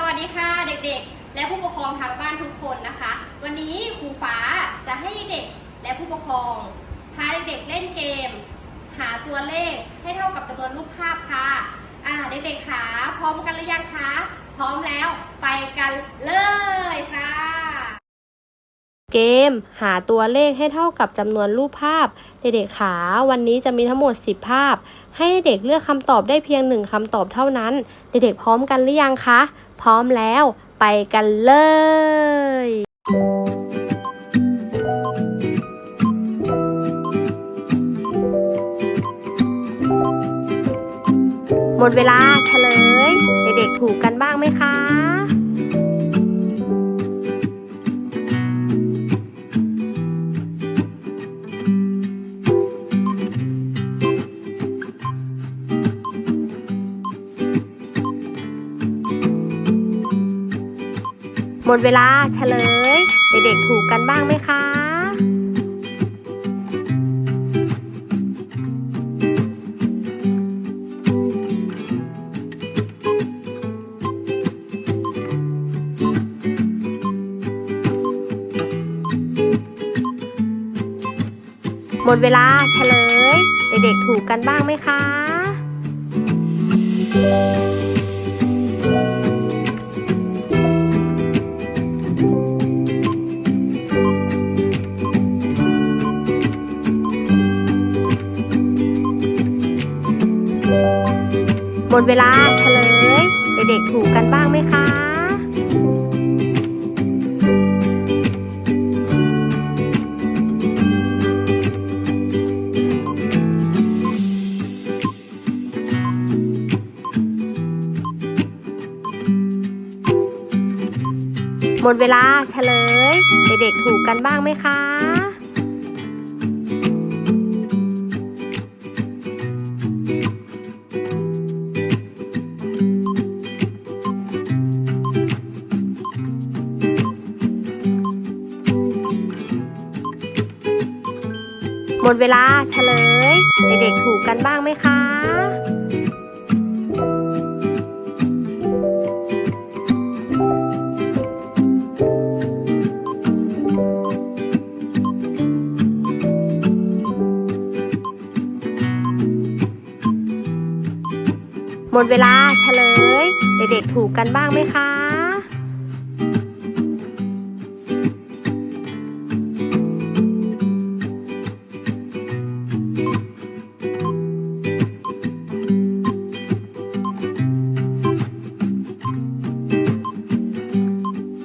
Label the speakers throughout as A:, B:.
A: สวัสดีค่ะเด็กๆ และผู้ปกครองทางบ้านทุกคนนะคะ วันนี้ครูฟ้าจะให้เด็กและผู้ปกครอง พาเด็กๆเล่นเกม หาตัวเลขให้เท่ากับจำนวนรูปภาพค่ะอ่าเด็กๆคะพร้อมกันหรือยังคะพร้อมแล้วไปกันเลยค่ะ
B: เกมหาตัวเลขให้เท่ากับจำนวนรูปภาพ เด็กๆขาวันนี้จะมีทั้งหมด 10 ภาพ ให้เด็กเลือกคำตอบได้เพียงหนึ่งคำตอบเท่านั้น เด็กๆพร้อมกันหรือยังคะ พร้อมแล้วไปกันเลยหมดเวลาเฉลย เด็กๆถูกกันบ้างไหมคะ หมดเวลาเฉลย เด็กๆถูกกันบ้างไหมคะหมดเวลาเฉลย เด็กๆถูกกันบ้างไหมคะ ดเวลาเฉลย เด็กๆถูกกันบ้างไหมคะหมดเวลาเฉลย เด็กๆถูกกันบ้างไหมคะ มดเวลาเฉลย เด็กๆถูกกันบ้างไหมคะหมดเวลาเฉลย เด็กๆถูกกันบ้างไหมคะ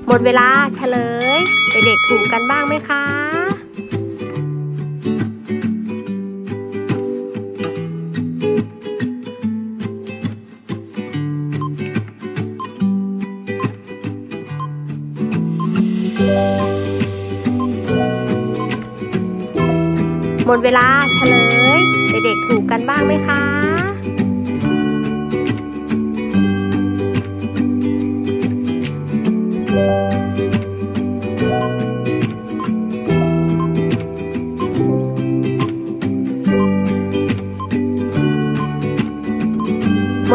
B: หมดเวลาเฉลย เด็กๆถูกกันบ้างไหมคะหมดเวลาเฉลย เด็กๆถูกกันบ้างไหมคะ หม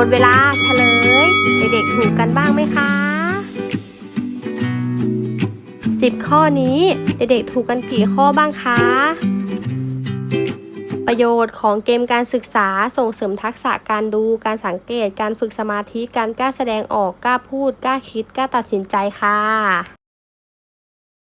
B: ดเวลาเฉลย เด็กๆถูกกันบ้างไหมคะ 10 ข้อนี้ เด็กๆถูกกันกี่ข้อบ้างคะ ประโยชน์ของเกมการศึกษาส่งเสริมทักษะการดู การสังเกต การฝึกสมาธิ การกล้าแสดงออก กล้าพูด กล้าคิด กล้าตัดสินใจค่ะ